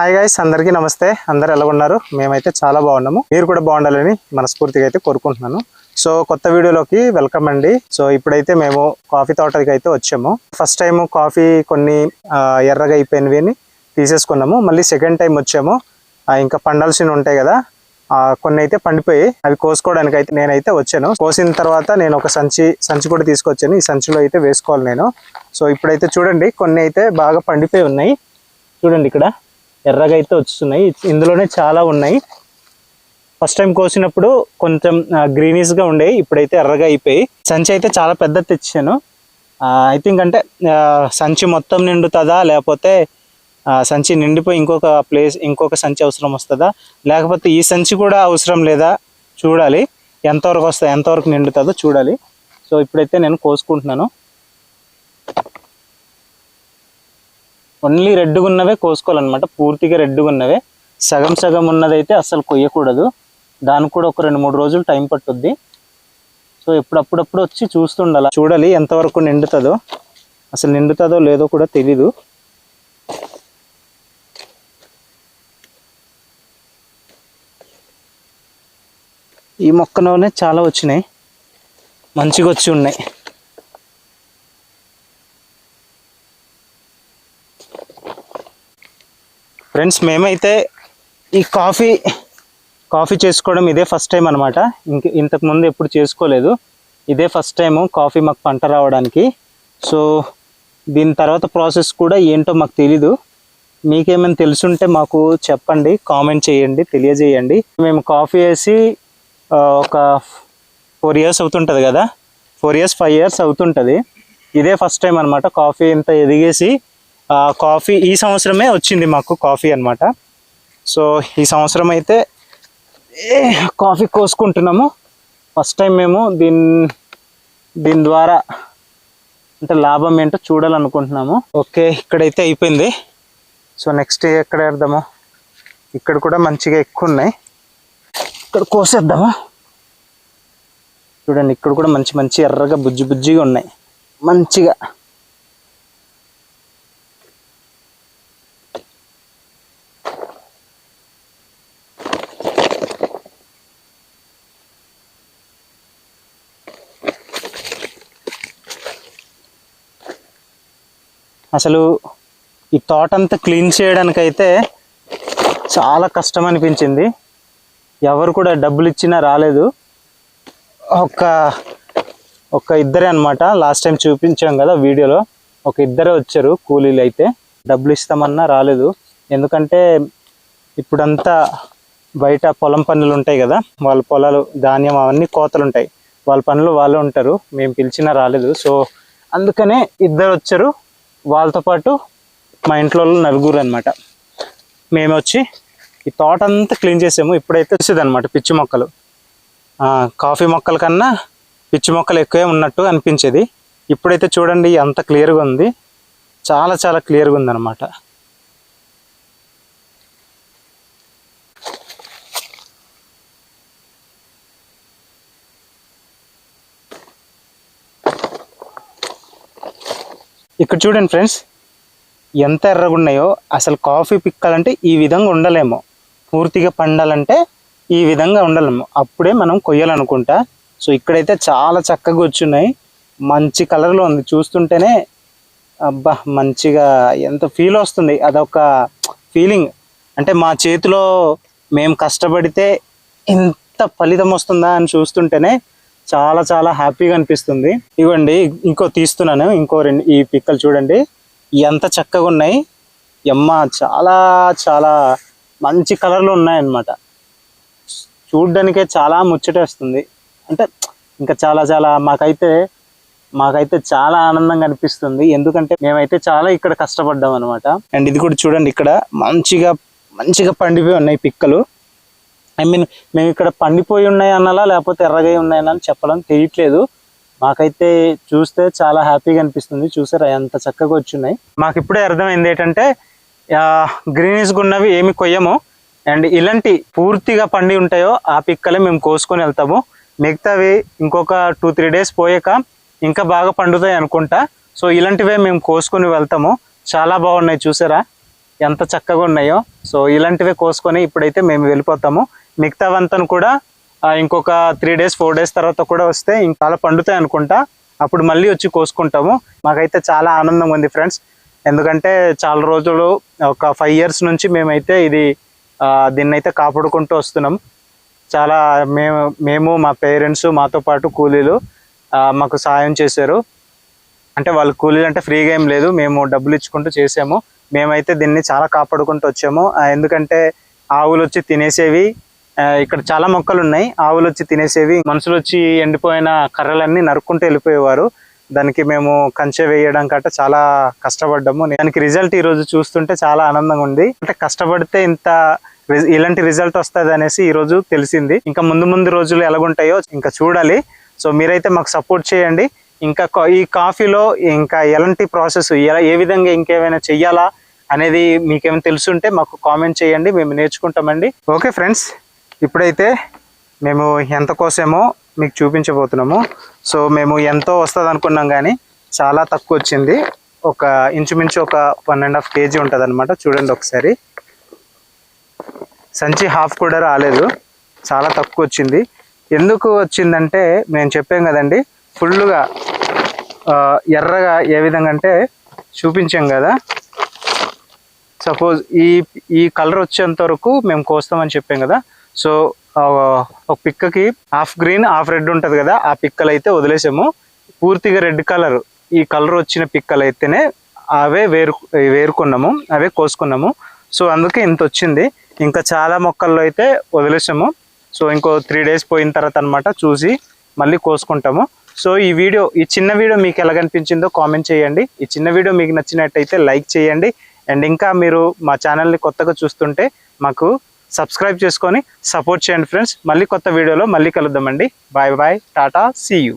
Hi guys అందరికీ నమస్తే. అందరు ఎలా ఉన్నారు? మేమైతే చాలా బాగున్నాము. మీరు కూడా బాగుండాలని మనస్ఫూర్తిగా అయితే కోరుకుంటున్నాను. సో కొత్త వీడియోలోకి వెల్కమ్ అండి. సో ఇప్పుడైతే మేము కాఫీ తోటకి అయితే వచ్చాము. ఫస్ట్ టైం కాఫీ కొన్ని ఎర్రగా అయిపోయినవి అని తీసేసుకున్నాము మళ్ళీ సెకండ్ టైం వచ్చాము. ఇంకా పండాల్సినవి ఉంటాయి కదా కొన్ని అయితే పండిపోయి అవి కోసుకోవడానికి అయితే నేనైతే వచ్చాను. కోసిన తర్వాత నేను ఒక సంచి సంచి కూడా తీసుకొచ్చాను. ఈ సంచిలో అయితే వేసుకోవాలి నేను. సో ఇప్పుడైతే చూడండి కొన్ని అయితే బాగా పండిపోయి ఉన్నాయి. చూడండి ఇక్కడ. ఎర్రగా అయితే వస్తున్నాయి ఇందులోనే చాలా ఉన్నాయి. ఫస్ట్ టైం కోసినప్పుడు కొంచెం గ్రీనిష్గా ఉండేవి ఇప్పుడైతే ఎర్రగా అయిపోయి. సంచి అయితే చాలా పెద్ద తెచ్చాను. ఐ థింక్ అంటే సంచి మొత్తం నిండుతుందా? లేకపోతే సంచి నిండిపోయి ఇంకొక ప్లేస్ ఇంకొక సంచి అవసరం వస్తుందా? లేకపోతే ఈ సంచి కూడా అవసరం లేదా? చూడాలి. ఎంతవరకు వస్తుంది ఎంతవరకు నిండుతుందో చూడాలి. సో ఇప్పుడైతే నేను కోసుకుంటున్నాను. ఓన్లీ రెడ్గా ఉన్నవే కోసుకోవాలన్నమాట. పూర్తిగా రెడ్గా ఉన్నవే సగం సగం ఉన్నదైతే అసలు కొయ్యకూడదు. దానికి కూడా ఒక రెండు మూడు రోజులు టైం పట్టుద్ది. సో ఎప్పుడప్పుడప్పుడు వచ్చి చూస్తుండాలి. చూడాలి ఎంతవరకు నిండుతుందో. అసలు నిండుతుందో లేదో కూడా తెలీదు. ఈ మొక్కలోనే చాలా వచ్చినాయి. మంచిగా వచ్చి ఉన్నాయి. ఫ్రెండ్స్ మేమైతే ఈ కాఫీ కాఫీ చేసుకోవడం ఇదే ఫస్ట్ టైం అనమాట ఇంక ఇంతకుముందు ఎప్పుడు చేసుకోలేదు. ఇదే ఫస్ట్ టైము కాఫీ మాకు పంట రావడానికి. సో దీని తర్వాత ప్రాసెస్ కూడా ఏంటో మాకు తెలీదు. మీకేమైనా తెలుసుంటే మాకు చెప్పండి కామెంట్ చేయండి తెలియజేయండి. మేము కాఫీ వేసి ఒక ఫోర్ ఇయర్స్ అవుతుంటుంది కదా? ఫోర్ ఇయర్స్ ఫైవ్ ఇయర్స్ అవుతుంటుంది. ఇదే ఫస్ట్ టైం అనమాట కాఫీ ఇంత ఎదిగేసి కాఫీ ఈ సంవత్సరమే వచ్చింది మాకు కాఫీ అన్నమాట. సో ఈ సంవత్సరం అయితే ఏ, కాఫీ కోసుకుంటున్నాము. ఫస్ట్ టైం మేము దీని దీని ద్వారా అంటే లాభం ఏంటో చూడాలనుకుంటున్నాము. ఓకే ఇక్కడైతే అయిపోయింది. సో నెక్స్ట్ ఎక్కడ వేద్దాము ఇక్కడ కూడా మంచిగా ఎక్కువ ఉన్నాయి. ఇక్కడ కోసేద్దామా? చూడండి ఇక్కడ కూడా మంచి మంచి ఎర్రగా బుజ్జి బుజ్జిగా ఉన్నాయి. మంచిగా. అసలు ఈ తోట అంతా క్లీన్ చేయడానికైతే చాలా కష్టం అనిపించింది ఎవరు కూడా డబ్బులు ఇచ్చినా రాలేదు. ఒక ఒక ఇద్దరే అనమాట లాస్ట్ టైం చూపించాం కదా వీడియోలో. ఒక ఇద్దరే వచ్చారు కూలీలు అయితే. డబ్బులు ఇస్తామన్నా రాలేదు. ఎందుకంటే ఇప్పుడంతా బయట పొలం పనులు ఉంటాయి కదా. వాళ్ళ పొలాలు ధాన్యం అవన్నీ కోతలు ఉంటాయి వాళ్ళ పనులు వాళ్ళు ఉంటారు. మేము పిలిచినా రాలేదు. సో అందుకనే ఇద్దరు వచ్చారు. వాళ్ళతో పాటు మా ఇంట్లో నలుగురు అనమాట మేము వచ్చి ఈ తోట అంతా క్లీన్ చేసాము. ఇప్పుడైతే వచ్చేది అనమాట పిచ్చి మొక్కలు. కాఫీ మొక్కల కన్నా పిచ్చి మొక్కలు ఎక్కువే ఉన్నట్టు అనిపించేది. ఇప్పుడైతే చూడండి అంత క్లియర్గా ఉంది. చాలా చాలా క్లియర్గా ఉందన్నమాట. ఇక్కడ చూడండి ఫ్రెండ్స్ ఎంత ఎర్రగా ఉన్నాయో అసలు కాఫీ పిక్కాలంటే ఈ విధంగా ఉండలేము. పూర్తిగా పండాలంటే ఈ విధంగా ఉండలేము. అప్పుడే మనం కొయ్యాలనుకుంటా. సో ఇక్కడైతే చాలా చక్కగా వచ్చున్నాయి. మంచి కలర్లో ఉంది. చూస్తుంటేనే అబ్బా మంచిగా ఎంత ఫీల్ వస్తుంది. అదొక ఫీలింగ్ అంటే మా చేతిలో మేము కష్టపడితే ఇంత ఫలితం వస్తుందా అని చూస్తుంటేనే చాలా చాలా హ్యాపీగా అనిపిస్తుంది. ఇవ్వండి ఇంకో తీస్తున్నాను. ఇంకో రెండు ఈ పిక్కలు చూడండి. ఎంత చక్కగా ఉన్నాయి. ఎమ్మ చాలా చాలా మంచి కలర్లో ఉన్నాయన్నమాట. చూడ్డానికే చాలా ముచ్చటేస్తుంది అంటే ఇంకా చాలా చాలా మాకైతే మాకైతే చాలా ఆనందంగా అనిపిస్తుంది. ఎందుకంటే మేమైతే చాలా ఇక్కడ కష్టపడ్డాం అనమాట అండ్ ఇది కూడా చూడండి ఇక్కడ మంచిగా మంచిగా పండిపోయి ఉన్నాయి పిక్కలు. ఐ మీన్ మేము ఇక్కడ పండిపోయి ఉన్నాయి అన్నలా లేకపోతే ఎర్రగా ఉన్నాయని అని చెప్పడం తెలియట్లేదు. మాకైతే చూస్తే చాలా హ్యాపీగా అనిపిస్తుంది. చూసారా ఎంత చక్కగా వచ్చున్నాయి మాకు ఇప్పుడే అర్థమైంది ఏంటంటే గ్రీనీస్గా ఉన్నవి ఏమి కొయ్యము. అండ్ ఇలాంటి పూర్తిగా పండి ఉంటాయో ఆ పిక్కలే మేము కోసుకొని వెళ్తాము. మిగతావి ఇంకొక టూ త్రీ డేస్ పోయాక ఇంకా బాగా పండుతాయి అనుకుంటా. సో ఇలాంటివే మేము కోసుకొని వెళ్తాము. చాలా బాగున్నాయి చూసారా. ఎంత చక్కగా ఉన్నాయో. సో ఇలాంటివే కోసుకొని ఇప్పుడైతే మేము వెళ్ళిపోతాము. మిగతావంతను కూడా ఇంకొక త్రీ డేస్ ఫోర్ డేస్ తర్వాత కూడా వస్తే ఇంకా చాలా పండుతాయి అనుకుంటా. అప్పుడు మళ్ళీ వచ్చి కోసుకుంటాము. మాకైతే చాలా ఆనందంగా ఉంది ఫ్రెండ్స్. ఎందుకంటే చాలా రోజులు ఒక ఫైవ్ ఇయర్స్ నుంచి మేమైతే ఇది దీన్నైతే కాపాడుకుంటూ వస్తున్నాం. చాలా మేము మేము మా పేరెంట్స్ మాతో పాటు కూలీలు మాకు సాయం చేశారు. అంటే వాళ్ళు కూలీలు అంటే ఫ్రీగా ఏం లేదు. మేము డబ్బులు ఇచ్చుకుంటూ చేసాము. మేమైతే దీన్ని చాలా కాపాడుకుంటూ వచ్చాము. ఎందుకంటే ఆవులు వచ్చి తినేసేవి ఇక్కడ చాలా మొక్కలు ఉన్నాయి ఆవులు వచ్చి తినేసేవి. మనుషులు వచ్చి ఎండిపోయిన కర్రలన్నీ నరుక్కుంటూ వెళ్ళిపోయేవారు. దానికి మేము కంచె వేయడం కట్ట చాలా కష్టపడ్డాము. దానికి రిజల్ట్ ఈ రోజు చూస్తుంటే చాలా ఆనందంగా ఉంది. అంటే కష్టపడితే ఇంత ఇలాంటి రిజల్ట్ వస్తుంది అనేసి ఈ రోజు తెలిసింది. ఇంకా ముందు ముందు రోజులు ఎలాగుంటాయో ఇంకా చూడాలి. సో మీరైతే మాకు సపోర్ట్ చేయండి. ఇంకా ఈ కాఫీలో ఇంకా ఎలాంటి ప్రాసెస్ ఎలా ఏ విధంగా ఇంకేమైనా చెయ్యాలా అనేది మీకేమైనా తెలుసుంటే మాకు కామెంట్ చేయండి. మేము నేర్చుకుంటామండి. Okay friends. ఇప్పుడైతే మేము ఎంత కోసామో మీకు చూపించబోతున్నాము. సో మేము ఎంతో వస్తుంది అనుకున్నాం కానీ చాలా తక్కువ వచ్చింది. ఒక ఇంచుమించు ఒక వన్ అండ్ హాఫ్ కేజీ ఉంటుంది అనమాట చూడండి ఒకసారి. సంచి హాఫ్ కూడా రాలేదు. చాలా తక్కువ వచ్చింది. ఎందుకు వచ్చిందంటే మేము చెప్పాం కదండి ఫుల్గా ఎర్రగా ఏ విధంగా అంటే చూపించాం కదా. సపోజ్ ఈ ఈ కలర్ వచ్చేంత వరకు మేము కోస్తామని చెప్పాం కదా. సో ఒక పిక్కకి హాఫ్ గ్రీన్ హాఫ్ రెడ్ ఉంటుంది కదా ఆ పిక్కలు అయితే వదిలేసాము. పూర్తిగా రెడ్ కలర్ ఈ కలర్ వచ్చిన పిక్కలు అయితేనే అవే వేరు వేరుకున్నాము అవే కోసుకున్నాము. సో అందుకే ఇంత వచ్చింది. ఇంకా చాలా మొక్కల్లో అయితే వదిలేసాము. సో ఇంకో త్రీ డేస్ పోయిన తర్వాత అనమాట చూసి మళ్ళీ కోసుకుంటాము. సో ఈ వీడియో ఈ చిన్న వీడియో మీకు ఎలా కనిపించిందో కామెంట్ చేయండి. ఈ చిన్న వీడియో మీకు నచ్చినట్టయితే లైక్ చేయండి. అండ్ ఇంకా మీరు మా ఛానల్ని కొత్తగా చూస్తుంటే మాకు సబ్స్క్రైబ్ చేసుకొని సపోర్ట్ చేయండి ఫ్రెండ్స్ మళ్ళీ కొత్త వీడియోలో మళ్ళీ కలుద్దామండి. Bye bye ta-ta see you